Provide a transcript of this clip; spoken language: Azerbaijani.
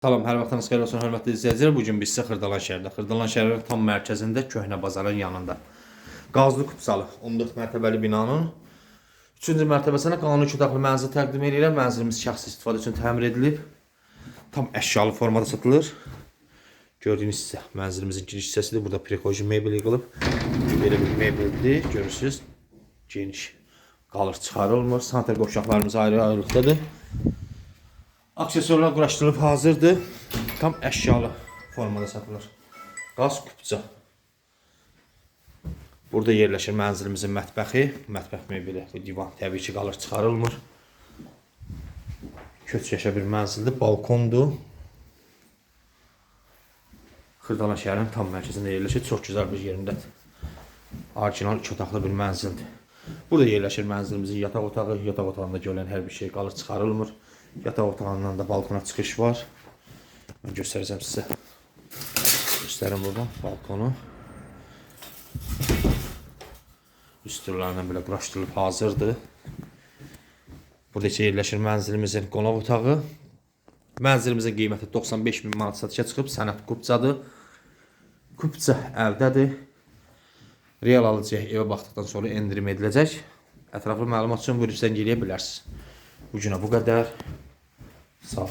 Salam, hər vaxtınız xeyir olsun, hörmətli izləyicilər. Bu gün biz sizə Xırdalan şəhərində, Xırdalan şəhərinin tam mərkəzində Köhnə bazarın yanında. Qazlı Kupsalı 14 mərtəbəli binanın 3-cü mərtəbəsinə qanuni iki otaqlı mənzil təqdim edirəm. Mənzilimiz şəxsi istifadə üçün təmir edilib. Tam əşyalı formada satılır. Gördüyünüz isə mənzilimizin giriş hissəsidir. Burada prekoji mebel yığılıb. Belə bir mebeldir. Görürsüz. Geniş qalır çıxarılmır. Sanitar qovşaqlarımız ayrı-ayrılıqdadır. Aksesuarlar quraşdırılıb hazırdır. Tam əşyalı formada satılır. Qaz kupça. Burada yerləşir mənzilimizin mətbəxi. Mətbəx mebeli, bu divan təbii ki qalır çıxarılmır. Köç yaşa bir mənzildir, balkondur. Xırdalan şəhərinin tam mərkəzində yerləşir. Çox gözəl bir yerindədir. Orijinal iki otaqlı bir mənzildir. Burada yerləşir mənzilimizin yataq otağı. Yataq otağında görülən hər bir şey qalır çıxarılmır. Yataq otağından da balkona çıxış var. Mən göstərəcəm sizə. Göstərim buradan balkonu. Üstlərlə belə quraşdırılıb hazırdır. Burada isə yerləşir mənzilimizin qonaq otağı. Mənzilimizin qiyməti 95 min manat satışa çıxıb. Sənət kupçadır. Kupça əldədir. Real alıcıya evə baxdıqdan sonra endirim ediləcək. Ətraflı məlumat üçün buyurub zəng eləyə bilərsiniz. Bu günə bu qədər. 少